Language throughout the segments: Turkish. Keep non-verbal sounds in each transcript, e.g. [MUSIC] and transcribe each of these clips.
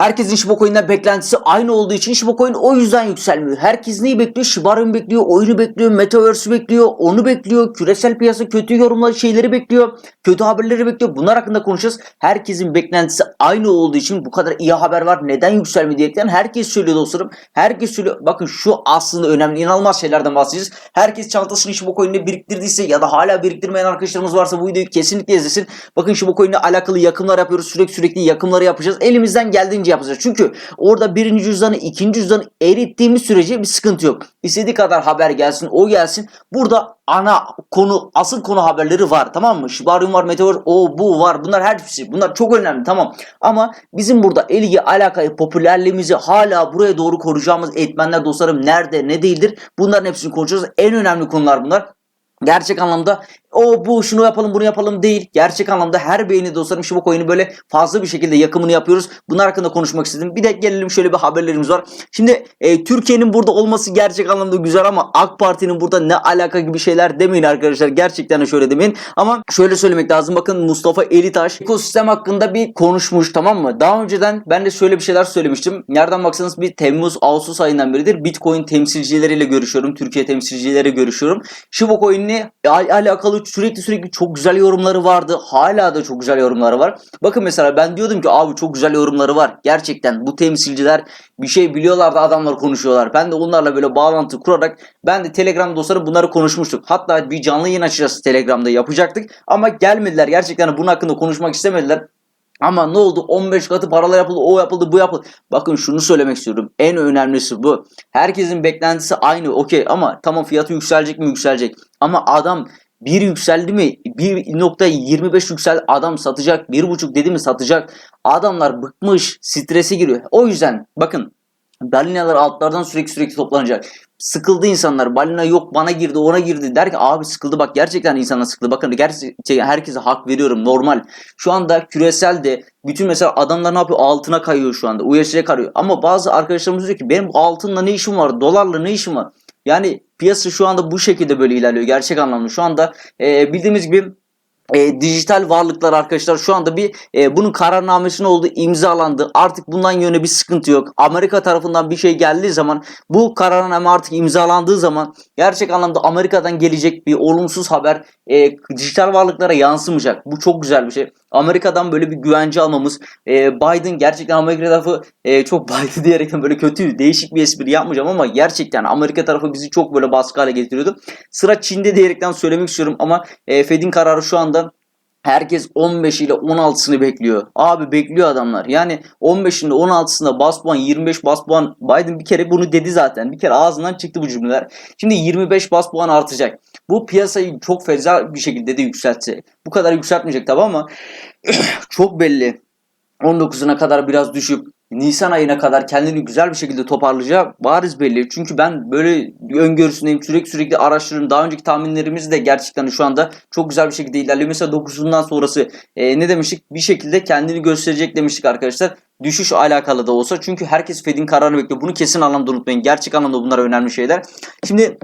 Herkesin Shiba Coin'den beklentisi aynı olduğu için Shiba Coin o yüzden yükselmiyor. Herkes neyi bekliyor? Shibarium bekliyor, oyunu bekliyor, Metaverse'ü bekliyor, onu bekliyor, küresel piyasa kötü yorumlar şeyleri bekliyor, kötü haberleri bekliyor. Bunlar hakkında konuşacağız. Herkesin beklentisi aynı olduğu için bu kadar iyi haber var. Neden yükselmiyor diyerekten herkes söylüyor dostlarım. Herkes söylüyor. Bakın şu aslında önemli, inanılmaz şeylerden bahsedeceğiz. Herkes çantasını Shiba Coin'de biriktirdiyse ya da hala biriktirmeyen arkadaşlarımız varsa bu videoyu kesinlikle izlesin. Bakın Shiba Coin'le alakalı yakımlar yapıyoruz. Sürekli sürekli yakımları yapacağız. Elimizden geldiğince yapacağız. Çünkü orada birinci cüzdanı, ikinci cüzdanı erittiğimiz sürece bir sıkıntı yok. İstediği kadar haber gelsin, o gelsin. Burada ana konu, asıl konu haberleri var. Tamam mı? Shibarium var, Meteor, o bu var. Bunlar her şey. Bunlar çok önemli. Tamam. Ama bizim burada ilgi, alakayı, popülerliğimizi hala buraya doğru koruyacağımız etmenler dostlarım nerede, ne değildir? Bunların hepsini konuşacağız. En önemli konular bunlar. Gerçek anlamda o bu şunu yapalım bunu yapalım değil. Gerçek anlamda her beğeni dostlarım Shiba Coin'i böyle fazla bir şekilde yakımını yapıyoruz. Bunlar hakkında konuşmak istedim. Bir de gelelim şöyle bir haberlerimiz var. Şimdi e, Türkiye'nin burada olması gerçek anlamda güzel ama AK Parti'nin burada ne alaka gibi şeyler demeyin arkadaşlar. Gerçekten de şöyle demeyin. Ama şöyle söylemek lazım. Bakın Mustafa Elitaş ekosistem hakkında bir konuşmuş tamam mı? Daha önceden ben de şöyle bir şeyler söylemiştim. Nereden baksanız bir Temmuz Ağustos ayından beridir Bitcoin temsilcileriyle görüşüyorum. Türkiye temsilcileriyle görüşüyorum. Shiba Coin'le al- sürekli sürekli çok güzel yorumları vardı. Hala da çok güzel yorumları var. Bakın mesela ben diyordum ki abi çok güzel yorumları var. Gerçekten bu temsilciler bir şey biliyorlar da adamlar konuşuyorlar. Ben de onlarla böyle bağlantı kurarak ben de Telegram dostları bunları konuşmuştuk. Hatta bir canlı yayın açacağız Telegram'da yapacaktık. Ama gelmediler. Gerçekten bunun hakkında konuşmak istemediler. Ama ne oldu? 15 katı paralar yapıldı, o yapıldı, bu yapıldı. Bakın şunu söylemek istiyorum. En önemlisi bu. Herkesin beklentisi aynı. Okey ama tamam fiyatı yükselecek mi? Yükselecek. Ama adam bir yükseldi mi 1.25 yüksel adam satacak 1.5 dedi mi satacak. Adamlar bıkmış strese giriyor. O yüzden bakın balinalar altlardan sürekli sürekli toplanacak. Sıkıldı insanlar balina yok bana girdi ona girdi der ki abi sıkıldı bak gerçekten insanlar sıkıldı. Bakın gerçekten herkese hak veriyorum normal. Şu anda küresel de bütün mesela adamlar ne yapıyor? Altına kayıyor şu anda USD'ye kayıyor ama bazı arkadaşlarımız diyor ki benim altınla ne işim var dolarla ne işim var? Yani piyasa şu anda bu şekilde böyle ilerliyor gerçek anlamda. Şu anda e, bildiğimiz gibi e, dijital varlıklar arkadaşlar şu anda bir e, bunun kararnamesine oldu imzalandı. Artık bundan yöne bir sıkıntı yok. Amerika tarafından bir şey geldiği zaman bu kararname artık imzalandığı zaman gerçek anlamda Amerika'dan gelecek bir olumsuz haber e, dijital varlıklara yansımayacak. Bu çok güzel bir şey. Amerika'dan böyle bir güvence almamız. E, Biden gerçekten Amerika tarafı e, çok Biden [LAUGHS] diyerekten böyle kötü değişik bir espri yapmayacağım ama gerçekten Amerika tarafı bizi çok böyle baskı hale getiriyordu. Sıra Çin'de diyerekten söylemek istiyorum ama e, Fed'in kararı şu anda Herkes 15 ile 16'sını bekliyor. Abi bekliyor adamlar. Yani 15'inde 16'sında bas puan 25 bas puan Biden bir kere bunu dedi zaten. Bir kere ağzından çıktı bu cümleler. Şimdi 25 bas puan artacak. Bu piyasayı çok feza bir şekilde de yükseltse. Bu kadar yükseltmeyecek tabi ama [CLEARS THROAT] çok belli. 19'una kadar biraz düşüp Nisan ayına kadar kendini güzel bir şekilde toparlayacağı bariz belli. Çünkü ben böyle öngörüsündeyim. Sürekli sürekli araştırıyorum. Daha önceki tahminlerimiz de gerçekten şu anda çok güzel bir şekilde ilerliyor. Mesela 9'undan sonrası e, ne demiştik? Bir şekilde kendini gösterecek demiştik arkadaşlar. Düşüş alakalı da olsa. Çünkü herkes Fed'in kararını bekliyor. Bunu kesin anlamda unutmayın. Gerçek anlamda bunlar önemli şeyler. Şimdi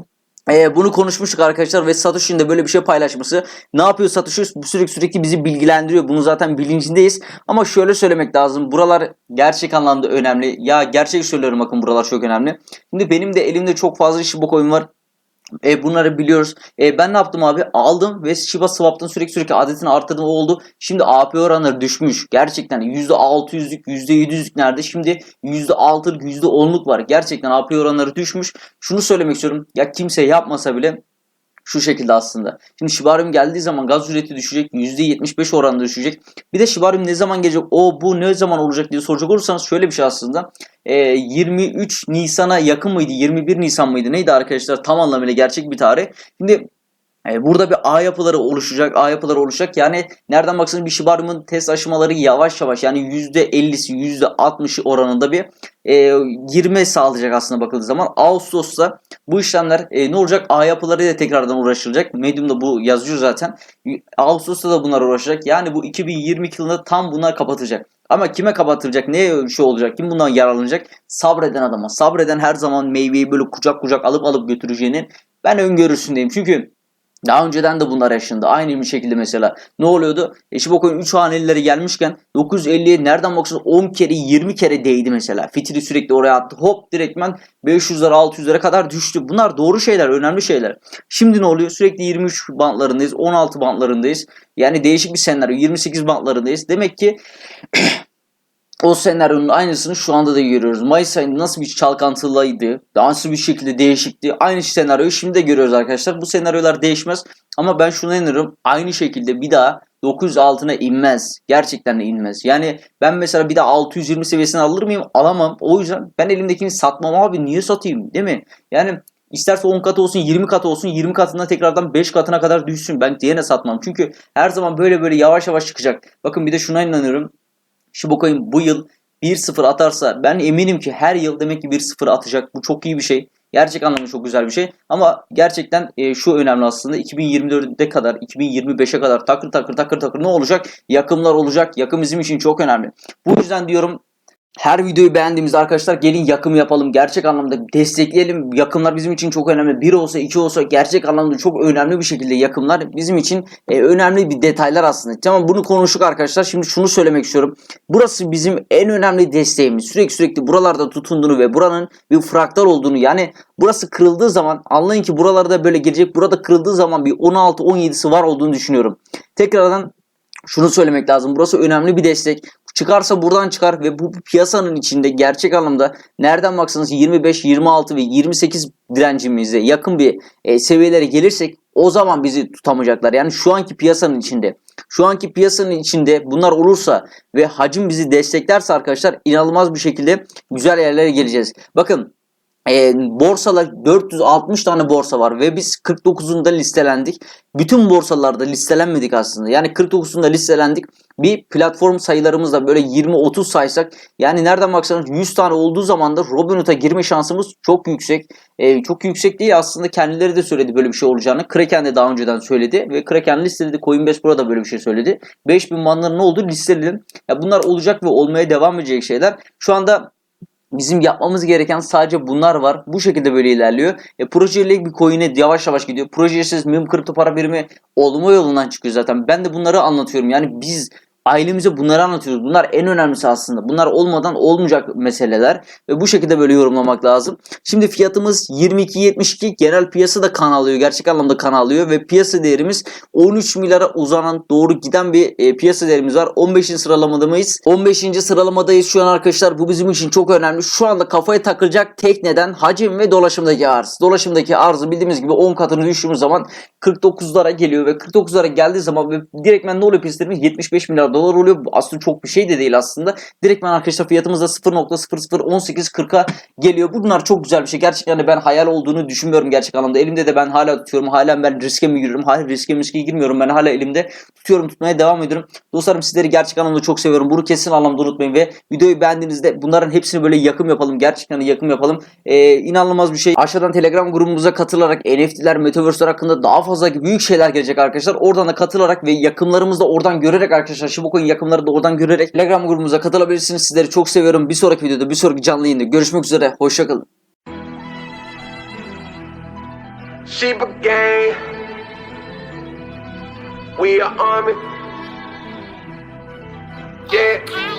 ee, bunu konuşmuştuk arkadaşlar ve Satoshi'nin de böyle bir şey paylaşması. Ne yapıyor Satoshi? Sürekli sürekli bizi bilgilendiriyor. Bunu zaten bilincindeyiz. Ama şöyle söylemek lazım. Buralar gerçek anlamda önemli. Ya gerçek söylüyorum bakın buralar çok önemli. Şimdi benim de elimde çok fazla Shiba coin var. E, bunları biliyoruz. E, ben ne yaptım abi? Aldım ve Shiba Swap'tan sürekli sürekli adetini arttırdım o oldu. Şimdi AP oranları düşmüş. Gerçekten %600'lük %700'lük nerede? Şimdi %6'lık %10'luk var. Gerçekten AP oranları düşmüş. Şunu söylemek istiyorum. Ya kimse yapmasa bile şu şekilde aslında. Şimdi Shibarium geldiği zaman gaz ücreti düşecek. %75 oranında düşecek. Bir de Shibarium ne zaman gelecek? O bu ne zaman olacak diye soracak olursanız şöyle bir şey aslında. E, 23 Nisan'a yakın mıydı? 21 Nisan mıydı? Neydi arkadaşlar? Tam anlamıyla gerçek bir tarih. Şimdi Burada bir ağ yapıları oluşacak, ağ yapıları oluşacak. Yani nereden baksanız bir Shibarium'un test aşamaları yavaş yavaş yani %50'si %60'ı oranında bir e, girme sağlayacak aslında bakıldığı zaman. Ağustos'ta bu işlemler e, ne olacak? Ağ yapılarıyla tekrardan uğraşılacak. Medium'da bu yazıyor zaten. Ağustos'ta da bunlar uğraşacak. Yani bu 2022 yılında tam bunlar kapatacak. Ama kime kapatılacak? Neye şey olacak? Kim bundan yararlanacak? Sabreden adama. Sabreden her zaman meyveyi böyle kucak kucak alıp alıp götüreceğinin ben öngörüsündeyim. Çünkü Daha önceden de bunlar yaşandı. Aynı bir şekilde mesela. Ne oluyordu? E Shibako'nun 3 hanelileri gelmişken 950'ye nereden baksanız 10 kere 20 kere değdi mesela. Fitili sürekli oraya attı. Hop direktmen 500'lere 600'lere kadar düştü. Bunlar doğru şeyler, önemli şeyler. Şimdi ne oluyor? Sürekli 23 bantlarındayız, 16 bantlarındayız. Yani değişik bir senaryo. 28 bantlarındayız. Demek ki [CLEARS THROAT] o senaryonun aynısını şu anda da görüyoruz. Mayıs ayında nasıl bir çalkantılıydı, nasıl bir şekilde değişikti. Aynı senaryoyu şimdi de görüyoruz arkadaşlar. Bu senaryolar değişmez. Ama ben şuna inanıyorum. Aynı şekilde bir daha 900 altına inmez. Gerçekten de inmez. Yani ben mesela bir daha 620 seviyesini alır mıyım? Alamam. O yüzden ben elimdekini satmam abi. Niye satayım? Değil mi? Yani İsterse 10 kat olsun 20 kat olsun 20 katından tekrardan 5 katına kadar düşsün. Ben diyene satmam. Çünkü her zaman böyle böyle yavaş yavaş çıkacak. Bakın bir de şuna inanıyorum. Shibuko'nun bu yıl 1-0 atarsa ben eminim ki her yıl demek ki 1-0 atacak. Bu çok iyi bir şey. Gerçek anlamda çok güzel bir şey. Ama gerçekten e, şu önemli aslında 2024'e kadar 2025'e kadar takır takır takır takır ne olacak? Yakımlar olacak. Yakım bizim için çok önemli. Bu yüzden diyorum her videoyu beğendiğimizde arkadaşlar gelin yakım yapalım. Gerçek anlamda destekleyelim. Yakımlar bizim için çok önemli. Bir olsa iki olsa gerçek anlamda çok önemli bir şekilde yakımlar bizim için e, önemli bir detaylar aslında. Tamam bunu konuştuk arkadaşlar. Şimdi şunu söylemek istiyorum. Burası bizim en önemli desteğimiz. Sürekli sürekli buralarda tutunduğunu ve buranın bir fraktal olduğunu yani burası kırıldığı zaman anlayın ki buralarda böyle gelecek. Burada kırıldığı zaman bir 16-17'si var olduğunu düşünüyorum. Tekrardan şunu söylemek lazım. Burası önemli bir destek. Çıkarsa buradan çıkar ve bu piyasanın içinde gerçek anlamda nereden baksanız 25, 26 ve 28 direncimize yakın bir e, seviyelere gelirsek o zaman bizi tutamayacaklar. Yani şu anki piyasanın içinde. Şu anki piyasanın içinde bunlar olursa ve hacim bizi desteklerse arkadaşlar inanılmaz bir şekilde güzel yerlere geleceğiz. Bakın e, borsalar 460 tane borsa var ve biz 49'unda listelendik. Bütün borsalarda listelenmedik aslında. Yani 49'unda listelendik. Bir platform sayılarımızla böyle 20-30 saysak yani nereden baksanız 100 tane olduğu zaman da Robinhood'a girme şansımız çok yüksek. E, çok yüksek değil aslında kendileri de söyledi böyle bir şey olacağını. Kraken de daha önceden söyledi ve Kraken listeledi. Coinbase Pro da böyle bir şey söyledi. 5000 banların ne olduğu listeledim. Ya bunlar olacak ve olmaya devam edecek şeyler. Şu anda Bizim yapmamız gereken sadece bunlar var. Bu şekilde böyle ilerliyor. E, projeyle bir coin'e yavaş yavaş gidiyor. Projesiz müm kripto para birimi olma yolundan çıkıyor zaten. Ben de bunları anlatıyorum. Yani biz ailemize bunları anlatıyoruz. Bunlar en önemlisi aslında. Bunlar olmadan olmayacak meseleler ve bu şekilde böyle yorumlamak lazım. Şimdi fiyatımız 22.72 genel piyasa da kan alıyor. Gerçek anlamda kan alıyor ve piyasa değerimiz 13 milyara uzanan doğru giden bir e, piyasa değerimiz var. 15. sıralamadayız. 15. sıralamadayız şu an arkadaşlar. Bu bizim için çok önemli. Şu anda kafaya takılacak tek neden hacim ve dolaşımdaki arz. Dolaşımdaki arzı bildiğimiz gibi 10 katını düştüğümüz zaman 49'lara geliyor ve 49'lara geldiği zaman ve direktmen ne oluyor piyasasının 75 milyar dolar oluyor. Aslında çok bir şey de değil aslında. Direktmen arkadaşlar fiyatımız da 0.001840'a geliyor. Bunlar çok güzel bir şey. Gerçekten de ben hayal olduğunu düşünmüyorum gerçek anlamda. Elimde de ben hala tutuyorum. Hala ben riske mi giriyorum? Hayır riske riske girmiyorum. Ben hala elimde tutuyorum. Tutmaya devam ediyorum. Dostlarım sizleri gerçek anlamda çok seviyorum. Bunu kesin anlamda unutmayın ve videoyu beğendiğinizde bunların hepsini böyle yakım yapalım. Gerçekten yakım yapalım. Ee, inanılmaz bir şey. Aşağıdan Telegram grubumuza katılarak NFT'ler, Metaverse'ler hakkında daha fazla büyük şeyler gelecek arkadaşlar. Oradan da katılarak ve yakımlarımızı da oradan görerek arkadaşlar Shibuko'nun yakımları da oradan görerek Telegram grubumuza katılabilirsiniz. Sizleri çok seviyorum. Bir sonraki videoda, bir sonraki canlı yayında görüşmek üzere. Hoşçakalın. Sheep gang. We are army. Yeah.